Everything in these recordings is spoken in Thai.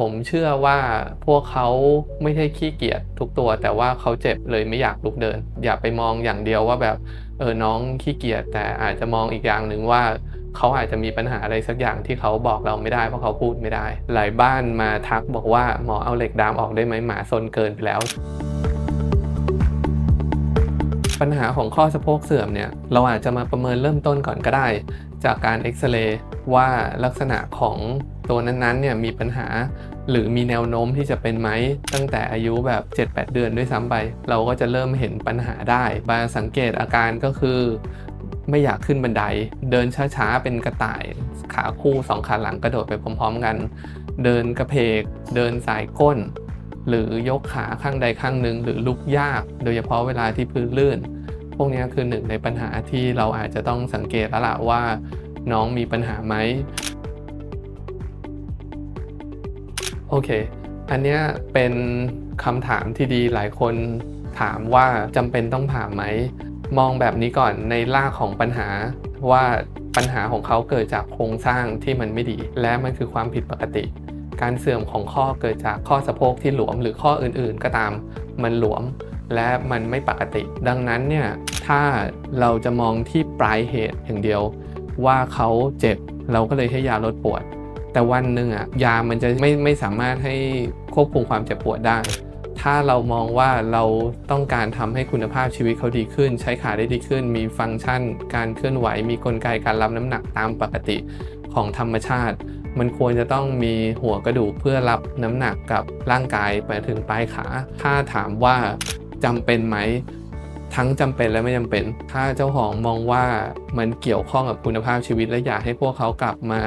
ผมเชื่อว่าพวกเขาไม่ใช่ขี้เกียจทุกตัว แต่ว่าเขาเจ็บเลยไม่อยากลุกเดิน อย่าไปมองอย่างเดียวว่าแบบเออน้องขี้เกียจแต่อาจจะมองอีกอย่างหนึ่งว่าเขาอาจจะมีปัญหาอะไรสักอย่างที่เขาบอกเราไม่ได้เพราะเขาพูดไม่ได้ หลายบ้านมาทักบอกว่าหมอเอาเหล็กดามออกได้ไหมหมาซนเกินไปแล้ว ปัญหาของข้อสะโพกเสื่อมเนี่ยเราอาจจะมาประเมินเริ่มต้นก่อนก็ได้ จากการเอ็กซเรย์ว่าลักษณะของ ตัวนั้นๆเนี่ยมีปัญหา หรือมีแนวโน้มที่จะเป็นไหมตั้งแต่อายุแบบ 7-8 เดือนด้วยซ้ำไป เราก็จะเริ่มเห็นปัญหาได้บางสังเกตอาการก็คือไม่อยากขึ้นบันได เดินช้าๆ เป็นกระต่าย ขาคู่สองขาหลังกระโดดไปพร้อมๆกัน เดินกระเพก เดินสายก้น หรือยกขาข้างใดข้างหนึ่งหรือลุกยาก โดยเฉพาะเวลาที่พื้นลื่น พวกนี้คือหนึ่งในปัญหาที่เราอาจจะต้องสังเกตแล้วล่ะว่า น้องมีปัญหาไหม โอเค อันเนี้ยเป็นคำถามที่ดีหลายคนถามว่าจำเป็นต้องผ่าไหม มองแบบนี้ก่อนในรากของปัญหาว่าปัญหาของเขาเกิดจากโครงสร้างที่มันไม่ดี และมันคือความผิดปกติ การเสื่อมของข้อเกิดจากข้อสะโพกที่หลวมหรือข้ออื่นๆ ก็ตาม มันหลวมและมันไม่ปกติ ดังนั้นเนี่ยถ้าเราจะมองที่ปลายเหตุอย่างเดียว ว่าเขาเจ็บเราก็เลยให้ยาลดปวด แต่วันหนึ่งอะยามันจะไม่ไม่สามารถให้ควบคุมความเจ็บปวดได้ ถ้าเรามองว่าเราต้องการทำให้คุณภาพชีวิตเขาดีขึ้น ใช้ขาได้ดีขึ้น มีฟังก์ชัน การเคลื่อนไหว มีกลไกการรับน้ำหนักตามปกติของธรรมชาติ มันควรจะต้องมีหัวกระดูกเพื่อรับน้ำหนักกับร่างกายไปถึงปลายขา ถ้าถามว่าจำเป็นไหมทั้งจำเป็นและไม่จำเป็น ถ้าเจ้าของมองว่ามันเกี่ยวข้องกับคุณภาพชีวิตและอยากให้พวกเขากลับมา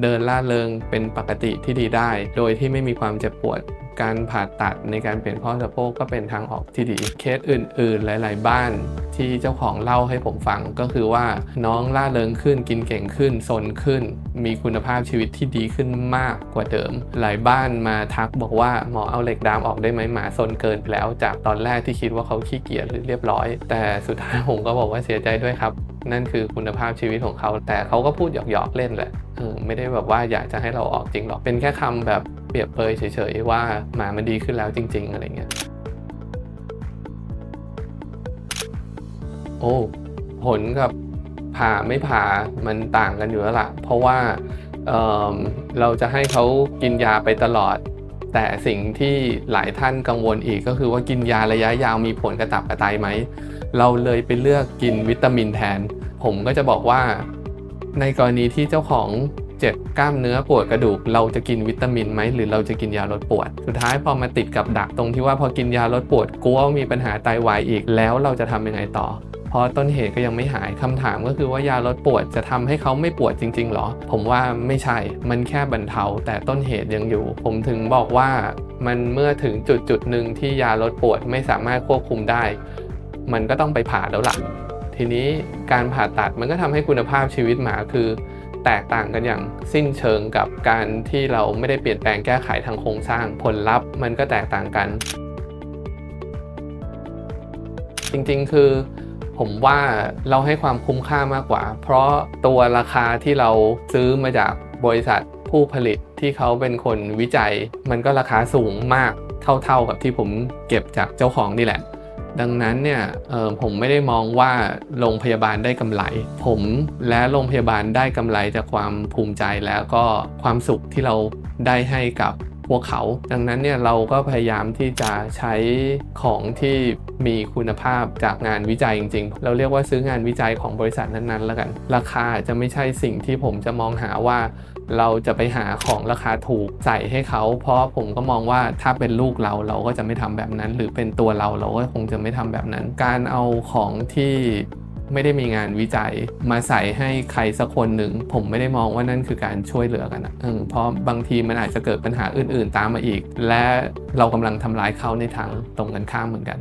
เดินล่าเริงเป็นปกติที่ดีได้ โดยที่ไม่มีความเจ็บปวดการผ่าตัดในการเปลี่ยนข้อสะโพกก็เป็นทางออกที่ดี เคสอื่น ๆ หลาย ๆ บ้านที่เจ้าของเล่าให้ผมฟังก็คือว่าน้องล่าเริงขึ้นกินเก่งขึ้นซนขึ้น มีคุณภาพชีวิตที่ดีขึ้นมากกว่าเดิม หลายบ้านมาทักบอกว่าหมอเอาเหล็กดามออกได้ไหมหมาซนเกินไปแล้ว จากตอนแรกที่คิดว่าเขาขี้เกียจหรือเรียบร้อย แต่สุดท้ายผมก็บอกว่าเสียใจด้วยครับ นั่นคือคุณภาพชีวิตของเขา แต่เขาก็พูดหยอกๆเล่นแหละเออไม่ได้แบบว่าอยากจะให้เราออกจริงหรอก เป็นแค่คำแบบเปรียบเปยเฉยๆว่าหมามันดีขึ้นแล้วจริง ๆ อะไรเงี้ย โอ้ ผลกับผ่าไม่ผ่ามันต่างกันอยู่แล้วล่ะ เพราะว่าเเราจะให้เขากินยาไปตลอด แต่สิ่งที่หลายท่านกังวลอีกก็คือว่ากินยาระยะยาวมีผลกระตับกระไตไหม เราเลยไปเลือกกินวิตามินแทน ผมก็จะบอกว่า ในกรณีที่เจ้าของเจ็บกล้ามเนื้อปวดกระดูก เราจะกินวิตามินไหมหรือเราจะกินยาลดปวด สุดท้ายพอมาติดกับดักตรงที่ว่าพอกินยาลดปวดกลัวว่ามีปัญหาไตวายอีกแล้วเราจะทำยังไงต่อ เพราะต้นเหตุก็ยังไม่หายคำถามก็คือว่ายาลดปวดจะทำให้เขาไม่ปวดจริงๆหรอ ผมว่าไม่ใช่มันแค่บรรเทา แต่ต้นเหตุยังอยู่ ผมถึงบอกว่ามันเมื่อถึงจุดจุดหนึ่งที่ยาลดปวดไม่สามารถควบคุมได้ มันก็ต้องไปผ่าแล้วล่ะ ทีนี้การผ่าตัดมันก็ทำให้คุณภาพชีวิตหมาคือแตกต่างกันอย่างสิ้นเชิงกับการที่เราไม่ได้เปลี่ยนแปลงแก้ไขทางโครงสร้างผลลัพธ์มันก็แตกต่างกัน จริงๆ คือ ผมว่าเราให้ความคุ้มค่ามากกว่า เพราะตัวราคาที่เราซื้อมาจากบริษัทผู้ผลิตที่เขาเป็นคนวิจัย มันก็ราคาสูงมากเท่าๆกับที่ผมเก็บจากเจ้าของนี่แหละ ดังนั้นเนี่ยผมไม่ได้มองว่าโรงพยาบาลได้กำไร ผมและโรงพยาบาลได้กำไรจากความภูมิใจแล้วก็ความสุขที่เราได้ให้กับ พวกเขา ดังนั้นเนี่ยเราก็พยายามที่จะใช้ของที่มีคุณภาพจากงานวิจัยจริง ๆ เราเรียกว่าซื้องานวิจัยของบริษัทนั้นๆ แล้วกัน ราคาจะไม่ใช่สิ่งที่ผมจะมองหาว่า เราจะไปหาของราคาถูกใส่ให้เขา เพราะผมก็มองว่าถ้าเป็นลูกเราเราก็จะไม่ทำแบบนั้น หรือเป็นตัวเราเราก็คงจะไม่ทำแบบนั้น การเอาของที่ ไม่ได้มีงานวิจัย มาใส่ให้ใครสักคนหนึ่ง ผมไม่ได้มองว่านั่นคือการช่วยเหลือกันนะเพราะบางทีมันอาจจะเกิดปัญหาอื่น ๆ ตามมาอีก และเรากำลังทำร้ายเขาในทางตรงกันข้ามเหมือนกัน